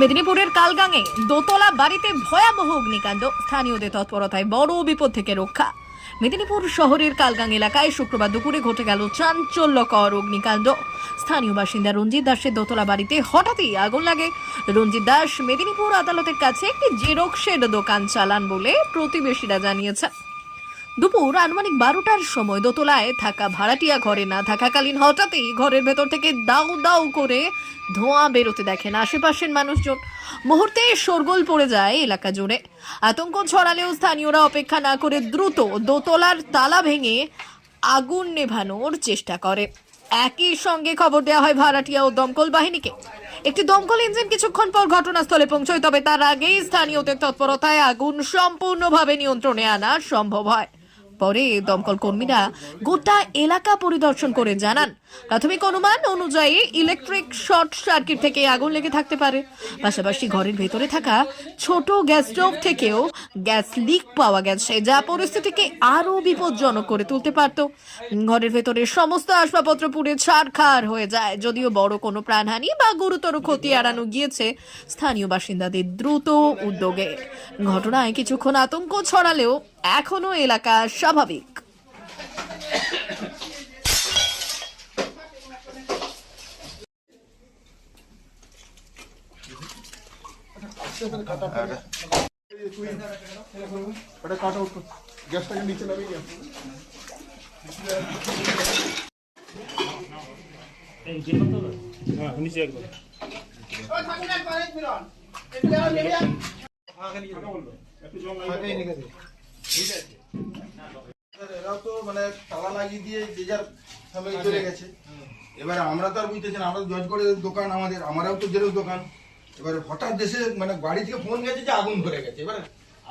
মেদিনীপুরের কালগাঙে দোতলা বাড়িতে ভয়াবহ অগ্নিকাণ্ড। স্থানীয়দের তৎপরতায় বড় বিপদ থেকে রক্ষা। মেদিনীপুর শহরের কালগাং এলাকায় শুক্রবার দুপুরে ঘটে গেল চাঞ্চল্যকর অগ্নিকাণ্ড। স্থানীয় বাসিন্দা রঞ্জিত দাসের দোতলা বাড়িতে হঠাৎই আগুন লাগে। রঞ্জিত দাস, মেদিনীপুর আদালতের কাছে একটি জেরক্সের দোকান চালান বলে প্রতিবেশীরা জানিয়েছেন। দুপুর আনুমানিক বারোটার সময় দোতলায় থাকা ভাড়াটিয়া ঘরে না থাকাকালীন হঠাৎই ঘরের ভেতর থেকে দাউ দাউ করে ধোঁয়া বেরোতে দেখেন আশেপাশের মানুষজন। মুহূর্তে শোরগোল পড়ে যায় এলাকা জুড়ে। আতঙ্ক ছড়ালেও স্থানীয়রা অপেক্ষা না করে দ্রুত দোতলার তালা ভেঙে আগুন নেভানোর চেষ্টা করে। একই সঙ্গে খবর দেওয়া হয় ভাড়াটিয়া ও দমকল বাহিনীকে। একটি দমকল ইঞ্জিন কিছুক্ষণ পর ঘটনাস্থলে পৌঁছয়, তবে তার আগেই স্থানীয়দের তৎপরতায় আগুন সম্পূর্ণভাবে নিয়ন্ত্রণে আনা সম্ভব হয়। পরে দমকল কর্মীরা গোটা এলাকা পরিদর্শন করে জানান, প্রাথমিক অনুমান অনুযায়ী ইলেকট্রিক শর্ট সার্কিট থেকে আগুন লেগে থাকতে পারে। পাশাপাশি ঘরের ভেতরে থাকা ছোট গ্যাস স্টোভ থেকেও গ্যাস লিক পাওয়া গেছে, যা পরিস্থিতিকে আরও বিপজ্জনক করে তুলতে পারত। ঘরের ভেতরে সমস্ত আসবাবপত্র পুড়ে ছাড়খাড় হয়ে যায়, যদিও বড় কোনো প্রাণহানি বা গুরুতর ক্ষতি এড়ানো গিয়েছে, স্থানীয় বাসিন্দাদের দ্রুত উদ্যোগে। ঘটনায় কিছুক্ষণ আতঙ্ক ছড়ালেও এখনও এলাকা স্বাভাবিক। ওটা কাট আউট কর গ্যাসটাকে নিচে নামিয়ে নিয়ে আসো। এরাও তো মানে তালা লাগিয়ে দিয়ে গেছে। এবারে আমরা তো আর বুঝতেছি না, আমরা জজ দোকান আমাদের, আমারও তো জেরোস দোকান। এবারে হঠাৎ দেশে মানে বাড়ি থেকে ফোন গেছে যে আগুন ধরে গেছে। এবারে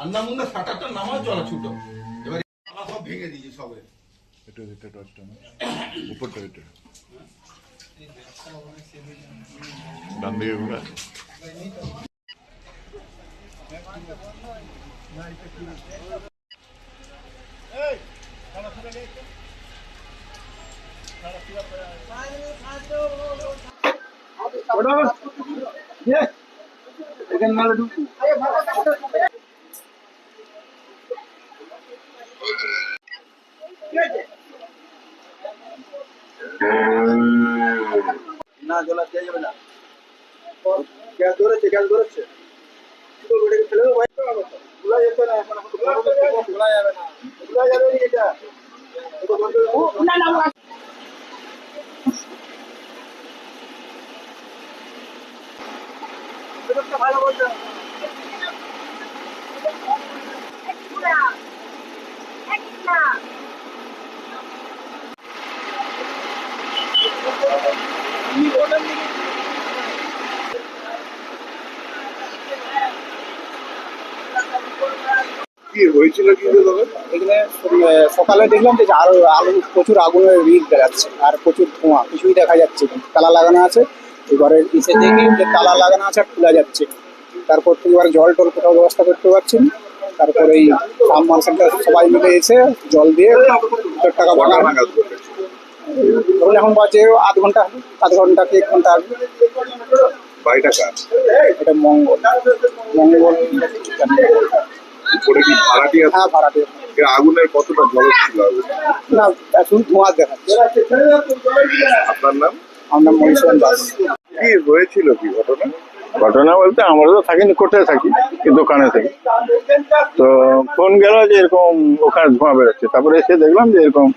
আন্না মুন্না শাটারটা নামাও চলা ছুটো। এবারে সব ভেঙে দিয়েছে সবে। আছে না জলা যাবে না? গ্যাস ধরেছে গ্যাস ধরেছে? কি করব এটাকে ফেলে দেবো? খোলা যেতে না এখন খোলা যাবে না খোলা যাবে না এটা এটা বন্ধ করে- এটা ভালো বলছে কি হয়েছিল কি দাদা এখানে সকালে দেখলাম যে আরও আলো প্রচুর আগুনের রিক দেখাচ্ছে আর প্রচুর ধোঁয়া কিছুই দেখা যাচ্ছে তালা লাগানো আছে এবারে এসে দেখি যে তালা লাগানো আছে আর খোলা যাচ্ছে তারপর থেকে এবার জল টল কোথাও ব্যবস্থা করতে পারছি না। তারপরে এই ফার্ম মার্কেটটা সবাই মিলে এসে জল দিয়ে টাকা বাগান ধরুন এখন বাজে আধ ঘণ্টা আধ ঘণ্টা কি এক ঘণ্টা আগে। বাড়িটা এটা মঙ্গল। মঙ্গল। উপরে কি ভাড়াটিয়া হ্যাঁ ভাড়াটে এর আগুনের কতটা ঝলক ছিল না শুধু ধোঁয়া দেখাচ্ছে আপনার নাম? আমরা মহিষন দাস। কি হয়েছিল কি ঘটনা? ঘটনা বলতে আমরা তো থাকি কোর্টে থাকি দোকানে থাকি। তো ফোন গেল যে এরকম ওখানে ধোঁয়া বেরোচ্ছে। তারপরে এসে দেখলাম যে এরকম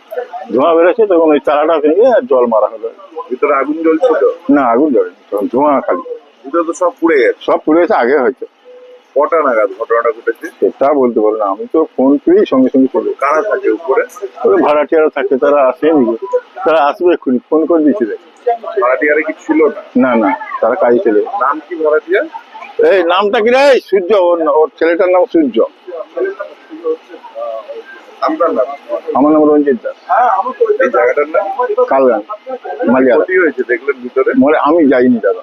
ধোঁয়া বেরোচ্ছে তখন ওই তালাটা ভেঙে আর জল মারা হলো। ভিতরে আগুন জ্বলছিল? না আগুন জ্বলে তখন ধোঁয়া খালি। ভিতরে তো সব পুড়ে গেছে। সব পুড়ে গেছে আগে হয়তো কটা নাগাদ ঘটনাটা ঘটেছে? সেটা বলতে পারব না আমি তো ফোন পেয়েই সঙ্গে সঙ্গে এসেছি। কারা থাকে উপরে? ওই ভাড়াটিয়ারা থাকে তারা আসেনি তারা আসবে এক্ষুনি ফোন করে দিয়েছিল ভাড়াটিয়ারে কি ছিল না? না তারা কাজে গেছে। নাম কি ভাড়াটিয়া? এই নামটা কি রে? সূর্য ওর ওর ছেলেটার নাম সূর্য। আপনার নাম? আমার নাম রঞ্জিত দাস। এই জায়গাটার নাম? কালগান ক্ষতি হয়েছে দেখলেন ভিতরে? মনে আমি যাইনি দাদা।